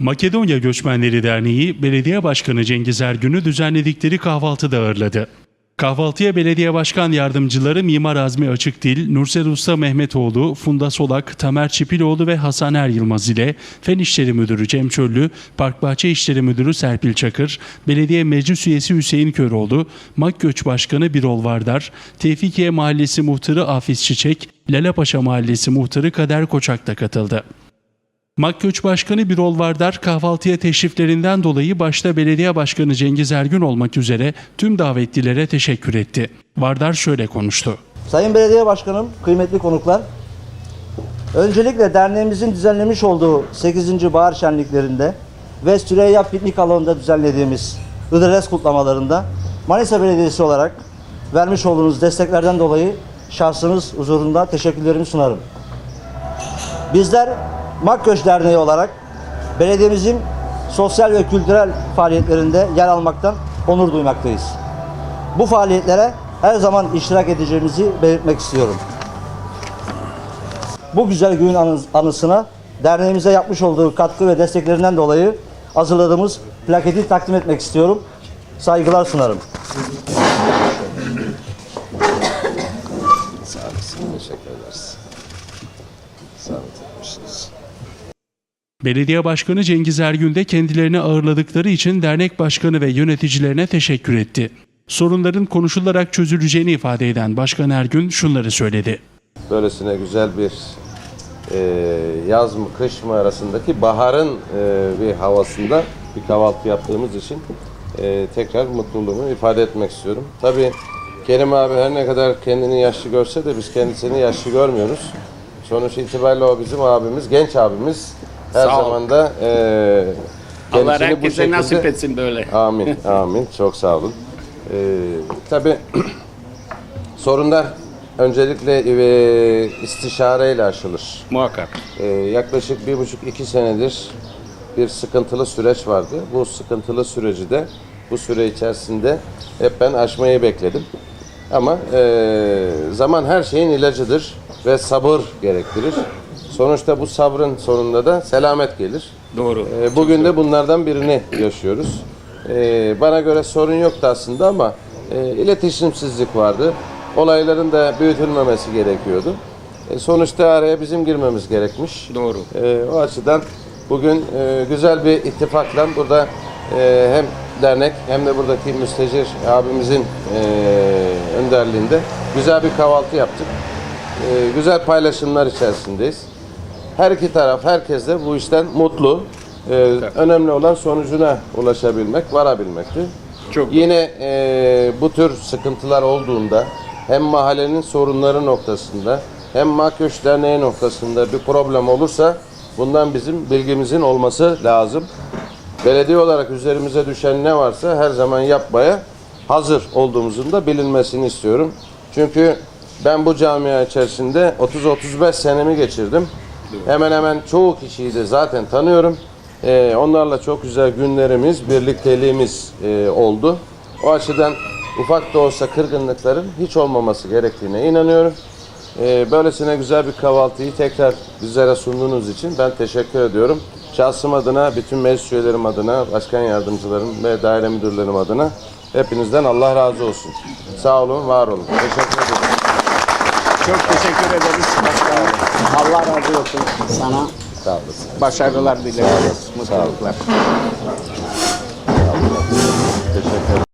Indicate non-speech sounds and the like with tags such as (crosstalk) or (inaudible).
Makedonya Göçmenleri Derneği, Belediye Başkanı Cengiz Ergün'ü düzenledikleri kahvaltıda ağırladı. Kahvaltıya belediye başkan yardımcıları Mimar Azmi Açıkdil, Nursel Usta Mehmetoğlu, Funda Solak, Tamer Çipiloğlu ve Hasan Er Yılmaz ile Fen İşleri Müdürü Cem Çöllü, Park Bahçe İşleri Müdürü Serpil Çakır, Belediye Meclis Üyesi Hüseyin Köroğlu, Makgöç Başkanı Birol Vardar, Tevfikiye Mahallesi Muhtarı Afiz Çiçek, Lalapaşa Mahallesi Muhtarı Kader Koçak da katıldı. Makköç Başkanı Birol Vardar kahvaltıya teşriflerinden dolayı başta belediye başkanı Cengiz Ergün olmak üzere tüm davetlilere teşekkür etti. Vardar şöyle konuştu. Sayın Belediye Başkanım, kıymetli konuklar. Öncelikle derneğimizin düzenlemiş olduğu 8. Bahar Şenliklerinde ve Süreyya Piknik Alanı'nda düzenlediğimiz Hıdrellez kutlamalarında Manisa Belediyesi olarak vermiş olduğunuz desteklerden dolayı şahsınız huzurunda teşekkürlerimi sunarım. Bizler Makköş Derneği olarak belediyemizin sosyal ve kültürel faaliyetlerinde yer almaktan onur duymaktayız. Bu faaliyetlere her zaman iştirak edeceğimizi belirtmek istiyorum. Bu güzel günün anı- anısına derneğimize yapmış olduğu katkı ve desteklerinden dolayı hazırladığımız plaketi takdim etmek istiyorum. Saygılar sunarım. Sağ olasın. Teşekkür ederiz. Sağ olun. Belediye Başkanı Cengiz Ergün de kendilerini ağırladıkları için dernek başkanı ve yöneticilerine teşekkür etti. Sorunların konuşularak çözüleceğini ifade eden Başkan Ergün şunları söyledi. Böylesine güzel bir e, yaz mı kış mı arasındaki baharın e, bir havasında bir kahvaltı yaptığımız için e, tekrar mutluluğumu ifade etmek istiyorum. Tabii Kerim abi her ne kadar kendini yaşlı görse de biz kendisini yaşlı görmüyoruz. Sonuç itibariyle o bizim abimiz, genç abimiz. Her Sağ zaman da e, Allah kendisini bu herkese şekilde- nasip etsin böyle. Amin, (laughs) amin. Çok sağ olun. Ee, tabii (clears throat) sorunlar öncelikle e, istişareyle aşılır. Muhakkak. Ee, yaklaşık bir buçuk iki senedir bir sıkıntılı süreç vardı. Bu sıkıntılı süreci de bu süre içerisinde hep ben aşmayı bekledim. Ama e, zaman her şeyin ilacıdır ve sabır gerektirir. Sonuçta bu sabrın sonunda da selamet gelir. Doğru. Ee, Bugün de bunlardan birini yaşıyoruz. Ee, Bana göre sorun yoktu aslında ama e, iletişimsizlik vardı. Olayların da büyütülmemesi gerekiyordu. E, Sonuçta araya bizim girmemiz gerekmiş. Doğru. Ee, O açıdan bugün e, güzel bir ittifakla burada e, hem dernek hem de buradaki müstecir abimizin e, önderliğinde güzel bir kahvaltı yaptık. E, Güzel paylaşımlar içerisindeyiz. Her iki taraf, herkes de bu işten mutlu. Ee, önemli olan sonucuna ulaşabilmek, varabilmekti. Çok Yine e, bu tür sıkıntılar olduğunda hem mahallenin sorunları noktasında hem Makyoş Derneği noktasında bir problem olursa bundan bizim bilgimizin olması lazım. Belediye olarak üzerimize düşen ne varsa her zaman yapmaya hazır olduğumuzun da bilinmesini istiyorum. Çünkü ben bu camia içerisinde 30-35 senemi geçirdim. Hemen hemen çoğu kişiyi de zaten tanıyorum. Ee, onlarla çok güzel günlerimiz, birlikteliğimiz e, oldu. O açıdan ufak da olsa kırgınlıkların hiç olmaması gerektiğine inanıyorum. Ee, böylesine güzel bir kahvaltıyı tekrar bizlere sunduğunuz için ben teşekkür ediyorum. Şahsım adına, bütün meclis üyelerim adına, başkan yardımcılarım ve daire müdürlerim adına hepinizden Allah razı olsun. Sağ olun, var olun. Teşekkür ederim. Çok teşekkür ederiz. Allah razı olsun sana. Sağ olasın. Başarılar dileriz. Mutluluklar. Teşekkür ederim.